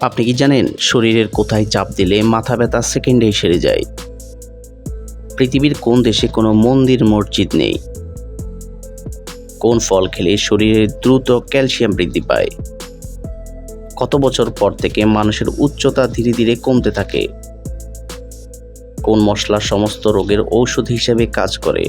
আপনি কি জানেন শরীরের কোথায় চাপ দিলে মাথা ব্যথা সেকেন্ডেই সেরে যায়? পৃথিবীর কোন দেশে কোনো মন্দির, মসজিদ নেই? কোন ফল খেলে শরীরে দ্রুত ক্যালসিয়াম বৃদ্ধি পায়? কত বছর পর থেকে মানুষের উচ্চতা ধীরে ধীরে কমতে থাকে? কোন মশলা সমস্ত রোগের ঔষধ হিসেবে কাজ করে?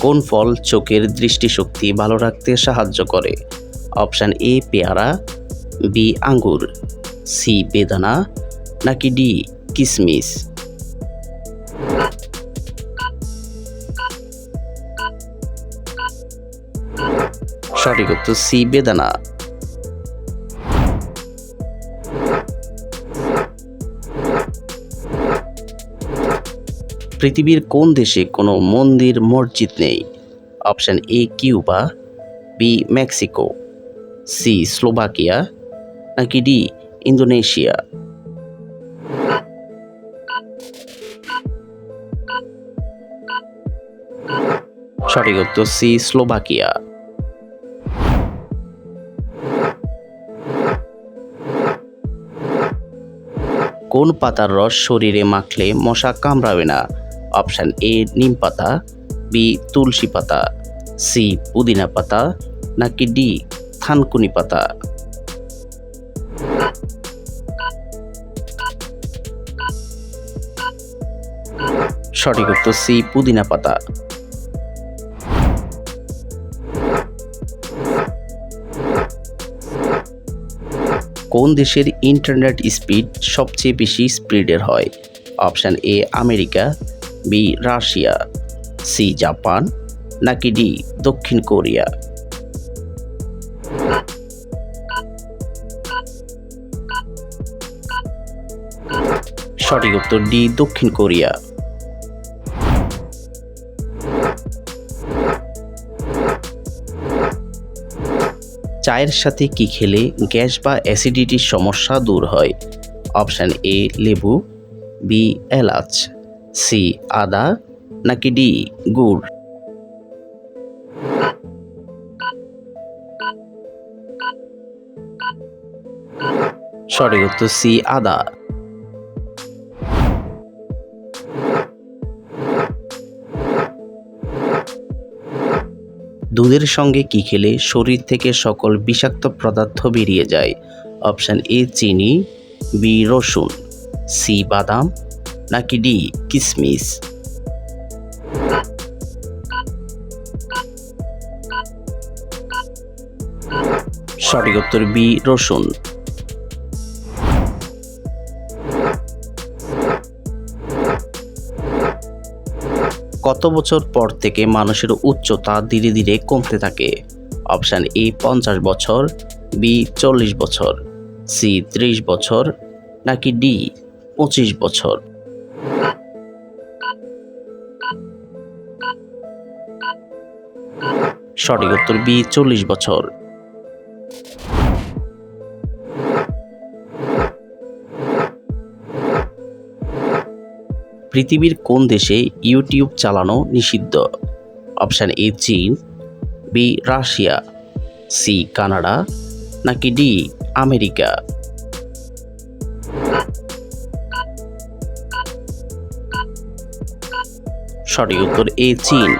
কোন ফল চোখের দৃষ্টিশক্তি ভালো রাখতে সাহায্য করে? অপশান এ, পেয়ারা, বি, আঙ্গুর, সি, বেদানা, নাকি ডি, কিসমিস? সঠিক উত্তর সি, বেদানা। পৃথিবীর কোন দেশে কোনো মন্দির, মসজিদ নেই? Option A, Cuba, B, Mexico, C, Slovakia, নাকি ডি, ইন্দোনেশিয়া? সঠিক উত্তর সি, স্লোভাকিয়া। কোন পাতার রস শরীরে মাখলে মশা কামড়াবে না? অপশান এ, নিম পাতা, বি, তুলসী পাতা, সি, পুদিনা পাতা, নাকি ডি, থানকুনি পাতা। সঠিক উত্তর সি, পুদিনা পাতা। কোন দেশের ইন্টারনেট স্পিড সবচেয়ে বেশি স্পিডের হয়? Option A, America B, Russia, C, Japan, নাকি ডি, দক্ষিণ কোরিয়া? সঠিক উত্তর ডি, দক্ষিণ কোরিয়া। চায়ের সাথে কি খেলে গ্যাস বা অ্যাসিডিটির সমস্যা দূর হয়? অপশান এ, লেবু, বি, এলাচ। সি, আদা, নাকি ডি, গুড়? সঠিক উত্তর সি, আদা। দুধের সঙ্গে কি খেলে শরীর থেকে সকল বিষাক্ত পদার্থ বেরিয়ে যায়? অপশান এ, চিনি, বি, রসুন, সি, বাদাম নাকি ডি? কিসমিস। সঠিক উত্তর বি, রসুন। কত বছর পর থেকে মানুষের উচ্চতা ধীরে ধীরে কমতে থাকে? অপশান এ, পঞ্চাশ বছর, বি, চল্লিশ বছর, সি, ত্রিশ বছর, নাকি ডি, পঁচিশ বছর? সঠিক উত্তর বি, চল্লিশ বছর। পৃথিবীর কোন দেশে ইউটিউব চালানো নিষিদ্ধ? অপশান এ, চীন, বি, রাশিয়া, সি, কানাডা, নাকি ডি, আমেরিকা? সঠিক উত্তর এ, চীন।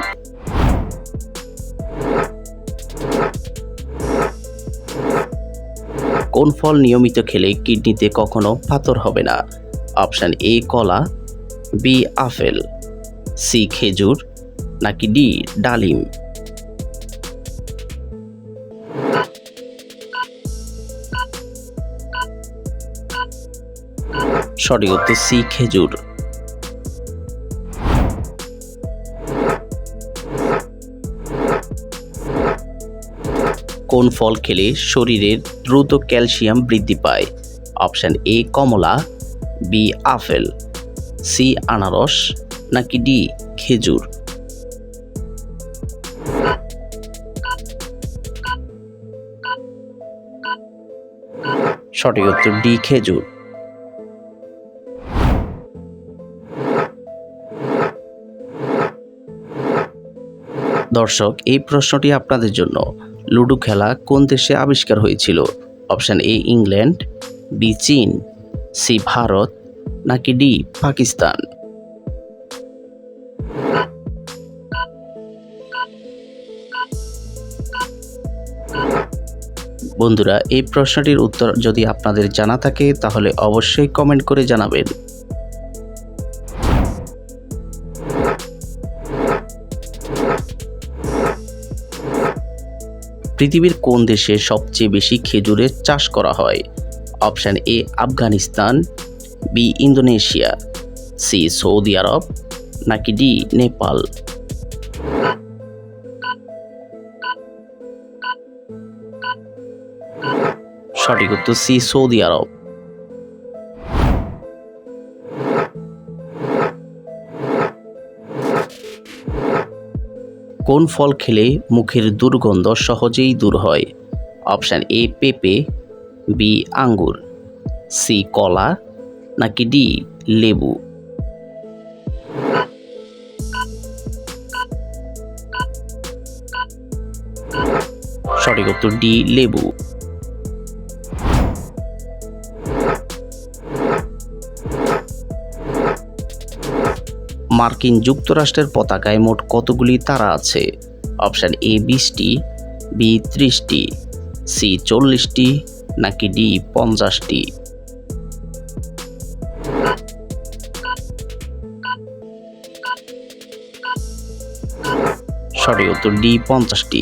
কোন ফল নিয়মিত খেলে কিডনিতে কখনো পাথর হবে না? অপশান এ, কলা, বি, আপেল, সি, খেজুর, নাকি ডি, ডালিম? সঠিক উত্তর সি, খেজুর। কোন ফল খেলে শরীরের দ্রুত ক্যালসিয়াম বৃদ্ধি পায়? অপশান এ, কমলা, বি, আপেল, সি, আনারস, নাকি ডি, খেজুর? সঠিক উত্তর ডি, খেজুর। দর্শক, এই প্রশ্নটি আপনাদের জন্য। লুডো খেলা কোন দেশে আবিষ্কার হয়েছিল? অপশান এ, ইংল্যান্ড, বি, চীন, সি, ভারত, নাকি ডি, পাকিস্তান? বন্ধুরা, এই প্রশ্নটির উত্তর যদি আপনাদের জানা থাকে, তাহলে অবশ্যই কমেন্ট করে জানাবেন। পৃথিবীর কোন দেশে সবচেয়ে বেশি খেজুরের চাষ করা হয়? Option A, Afghanistan B Indonesia C Saudi Arab, নাকি ডি নেপাল? সঠিক উত্তর সি সৌদি আরব। কোন ফল খেলে মুখের দুর্গন্ধ সহজেই দূর হয়? অপশান এ, পেঁপে, বি, আঙ্গুর, সি, কলা, নাকি ডি, লেবু? সঠিক উত্তর ডি, লেবু। মার্কিন যুক্তরাষ্ট্রের পতাকায় মোট কতগুলি তারা আছে? অপশান এ বিশটি, বি ত্রিশটি, সি চল্লিশটি, নাকি ডি পঞ্চাশটি? সঠিক উত্তর ডি পঞ্চাশটি।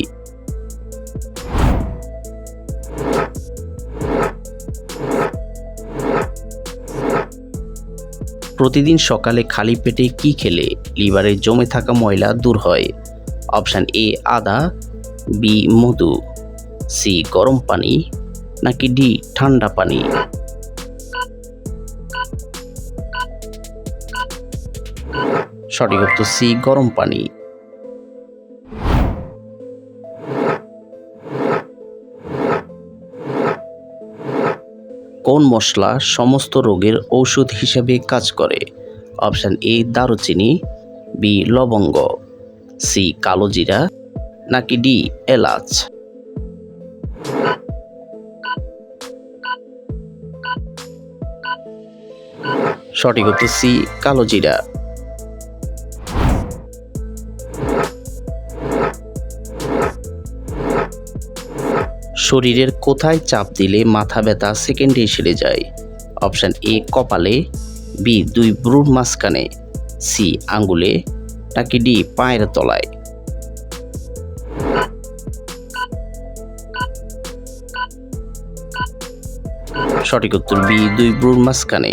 প্রতিদিন সকালে খালি পেটে কি খেলে? লিভারে জমে থাকা ময়লা দূর হয়। অপশান এ, আদা, বি, মধু, সি, গরম পানি, নাকি ডি, ঠান্ডা পানি। সঠিক উত্তর সি, গরম পানি। কোন মশলা সমস্ত রোগের ঔষধ হিসাবে কাজ করে? অপশান এ, দারুচিনি, বি, লবঙ্গ, সি, কালো জিরা, নাকি ডি, এলাচ? সঠিক হচ্ছে সি, কালো জিরা। শরীরের কোথায় চাপ দিলে মাথা ব্যথা সেকেন্ডে সেরে যায়? অপশান এ কপালে বি দুই ব্রুর মাঝখানে সি আঙ্গুলে, নাকি ডি পায়ের তলায়? সঠিক উত্তর বি দুই ব্রুর মাঝখানে।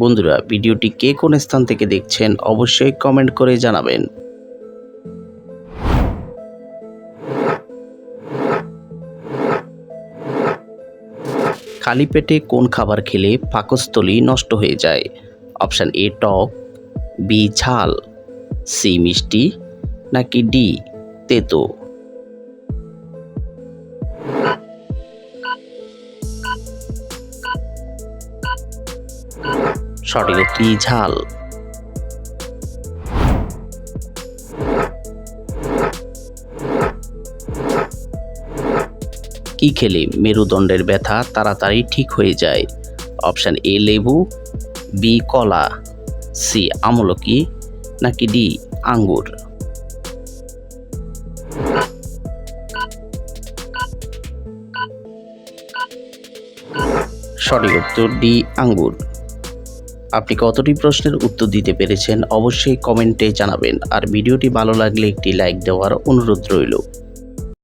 বন্ধুরা, ভিডিওটি কে কোন স্থান থেকে দেখছেন অবশ্যই কমেন্ট করে জানাবেন। খালি পেটে কোন খাবার খেলে পাকস্থলী নষ্ট হয়ে যায়? অপশান এ, টক, বি, ঝাল, সি, মিষ্টি, নাকি ডি, তেতো? সঠিক ঝাল। কি খেলে মেরুদণ্ডের ব্যথা তাড়াতাড়ি ঠিক হয়ে যায়? অপশান এ, লেবু, বি, কলা, সি, আমলকি, নাকি ডি, আঙ্গুর? সঠিক উত্তর ডি, আঙ্গুর। আপনি কতটি প্রশ্নের উত্তর দিতে পেরেছেন অবশ্যই কমেন্টে জানাবেন। আর ভিডিওটি ভালো লাগলে একটি লাইক দেওয়ার অনুরোধ রইল।